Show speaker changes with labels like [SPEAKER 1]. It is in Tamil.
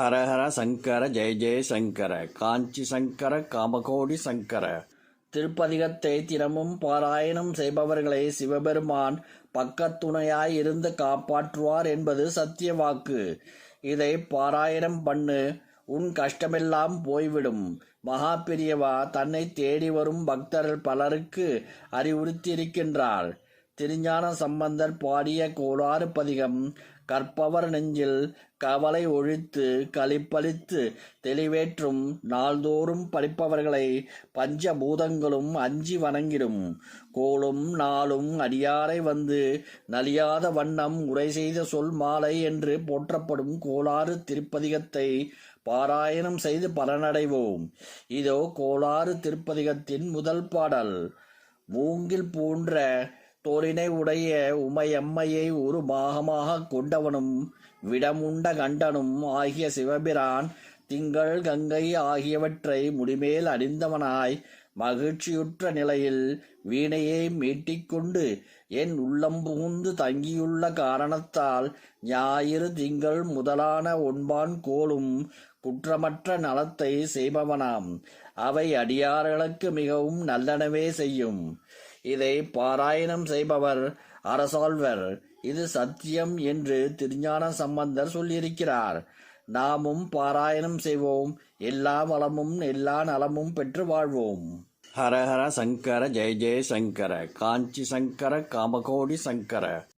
[SPEAKER 1] ஹரஹர சங்கர ஜெய ஜெய சங்கர காஞ்சி சங்கர காமகோடி சங்கர. திருப்பதிகத்தை தினமும் பாராயணம் செய்பவர்களை சிவபெருமான் பக்கத்துணையாய் இருந்து காப்பாற்றுவார் என்பது சத்திய வாக்கு. இதை பாராயணம் பண்ணு உன் கஷ்டமெல்லாம் போய்விடும். மகா பெரியவா தன்னை தேடி வரும் பக்தர்கள் பலருக்கு அறிவுறுத்தியிருக்கின்றார். திருஞான சம்பந்தர் பாடிய கோளாறு பதிகம் கற்பவர் நெஞ்சில் கவலை ஒழித்து களிப்பளித்து தெளிவேற்றும் நாள்தோறும் படிப்பவர்களை பஞ்சபூதங்களும் அஞ்சி வணங்கிடும். கோளும் நாளும் அடியாரை வந்து நலியாத வண்ணம் உரை செய்த சொல் மாலை என்று போற்றப்படும் கோளாறு திருப்பதிகத்தை பாராயணம் செய்து பலனடைவோம். இதோ கோளாறு திருப்பதிகத்தின் முதல் பாடல். மூங்கில் போன்ற தோரினை உடைய உமையம்மையை ஒரு பாகமாக கொண்டவனும் விடமுண்ட கண்டனும் ஆகிய சிவபிரான் திங்கள் கங்கை ஆகியவற்றை முடிமேல் அணிந்தவனாய் மகிழ்ச்சியுற்ற நிலையில் வீணையை மீட்டிக்கொண்டு என் உள்ளம் புகுந்து தங்கியுள்ள காரணத்தால் ஞாயிறு திங்கள் முதலான ஒன்பான் கோளும் குற்றமற்ற நலத்தை செய்பவனாம். அவை அடியார்களுக்கு மிகவும் நல்லனவே செய்யும். இதை பாராயணம் செய்பவர் அரசாள்வர் இது சத்தியம் என்று திருஞான சம்பந்தர் சொல்லியிருக்கிறார். நாமும் பாராயணம் செய்வோம். எல்லா வளமும் எல்லா நலமும் பெற்று வாழ்வோம். ஹரஹர சங்கர ஜெய ஜெய சங்கர. காஞ்சி சங்கர காமகோடி சங்கர.